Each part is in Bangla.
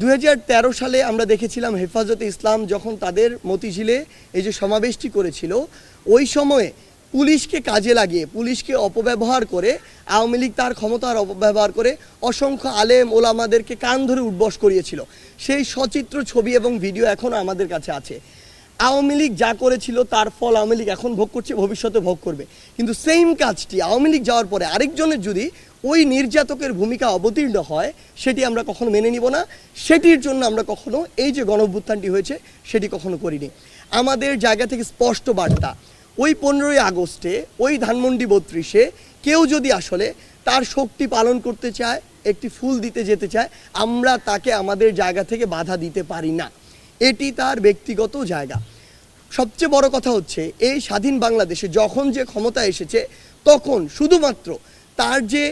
দু হাজার তেরো সালে আমরা দেখেছিলাম হেফাজতে ইসলাম যখন তাদের মতিঝিলে এই যে সমাবেশটি করেছিল, ওই সময়ে পুলিশকে কাজে লাগিয়ে, পুলিশকে অপব্যবহার করে, আওয়ামী লীগ তার ক্ষমতার অপব্যবহার করে অসংখ্য আলেম ওলামাদেরকে কান ধরে উঠবস করিয়েছিল। সেই সচিত্র ছবি এবং ভিডিও এখন আমাদের কাছে আছে। আওয়ামী লীগ যা করেছিল তার ফল আওয়ামী লীগ এখন ভোগ করছে, ভবিষ্যতে ভোগ করবে। কিন্তু সেম কাজটি আওয়ামী লীগ যাওয়ার পরে আরেকজনের যদি ওই নির্যাতকের ভূমিকা অবতীর্ণ হয়, সেটি আমরা কখনো মেনে নিব না। সেটির জন্য আমরা কখনো এই যে গণভ্যুত্থানটি হয়েছে, সেটি কখনো করিনি। আমাদের জায়গা থেকে স্পষ্ট বার্তা, ওই পনেরোই আগস্টে, ওই ধানমন্ডি বত্রিশে কেউ যদি আসলে তার শক্তি পালন করতে চায়, একটি ফুল দিতে যেতে চায়, আমরা তাকে আমাদের জায়গা থেকে বাধা দিতে পারি না। এটি তার ব্যক্তিগত জায়গা। সবচেয়ে বড় কথা হচ্ছে, এই স্বাধীন বাংলাদেশে যখন যে ক্ষমতা এসেছে, তখন শুধুমাত্র তার যে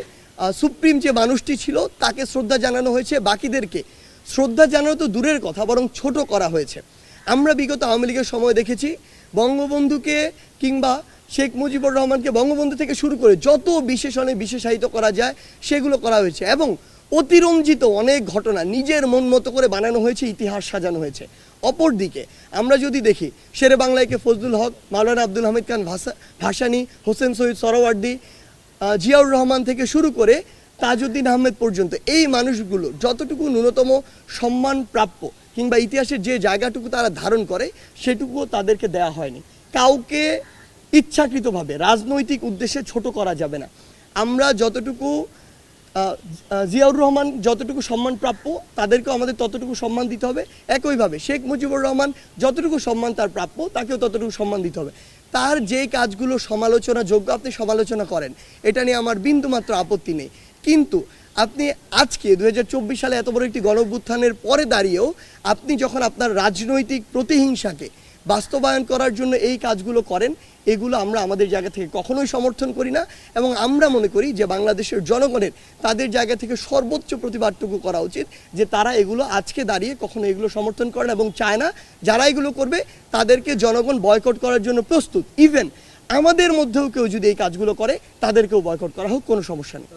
সুপ্রিম যে মানুষটি ছিল, তাকে শ্রদ্ধা জানানো হয়েছে। বাকিদেরকে শ্রদ্ধা জানানো তো দূরের কথা, বরং ছোট করা হয়েছে। আমরা বিগত আওয়ামী লীগের সময় দেখেছি, বঙ্গবন্ধুকে কিংবা শেখ মুজিবুর রহমানকে বঙ্গবন্ধু থেকে শুরু করে যত বিশেষণে বিশেষায়িত করা যায়, সেগুলো করা হয়েছে। এবং অতিরঞ্জিত অনেক ঘটনা নিজের মন মতো করে বানানো হয়েছে, ইতিহাস সাজানো হয়েছে। অপরদিকে আমরা যদি দেখি, শেরে বাংলাইকে ফজলুল হক, মাওলানা আব্দুল হামিদ খান ভাসা ভাসানি, হোসেন শহীদ সরওয়ার্দী জিয়াউর রহমান থেকে শুরু করে তাজউদ্দিন আহমেদ পর্যন্ত এই মানুষগুলো যতটুকু ন্যূনতম সম্মান প্রাপ্য কিংবা ইতিহাসের যে জায়গাটুকু তারা ধারণ করে, সেটুকুও তাদেরকে দেয়া হয়নি। কাউকে ইচ্ছাকৃতভাবে, রাজনৈতিক উদ্দেশ্যে ছোট করা যাবে না। আমরা যতটুকু জিয়াউর রহমান যতটুকু সম্মান প্রাপ্য, তাদেরকেও আমাদের ততটুকু সম্মান দিতে হবে। একইভাবে শেখ মুজিবুর রহমান যতটুকু সম্মান তার প্রাপ্য, তাকেও ততটুকু সম্মান দিতে হবে। তার যে কাজগুলো সমালোচনা যোগ্য আপনি সমালোচনা করেন, এটা নিয়ে আমার বিন্দুমাত্র আপত্তি নেই। কিন্তু আপনি আজকে দুই হাজার চব্বিশ সালে এত বড় একটি গণভ্যুত্থানের পরে দাঁড়িয়েও আপনি যখন আপনার রাজনৈতিক প্রতিহিংসাকে বাস্তবায়ন করার জন্য এই কাজগুলো করেন, এগুলো আমরা আমাদের জায়গা থেকে কখনোই সমর্থন করি না এবং আমরা মনে করি যে বাংলাদেশের জনগণের তাদের জায়গা থেকে সর্বোচ্চ প্রতিবাদটুকু করা উচিত যে তারা এগুলো আজকে দাঁড়িয়ে কখনো এগুলো সমর্থন করে না এবং চায় না। যারা এগুলো করবে, তাদেরকে জনগণ বয়কট করার জন্য প্রস্তুত। ইভেন আমাদের মধ্যেও কেউ যদি এই কাজগুলো করে, তাদেরকেও বয়কট করা হোক, কোনো সমস্যা নেই।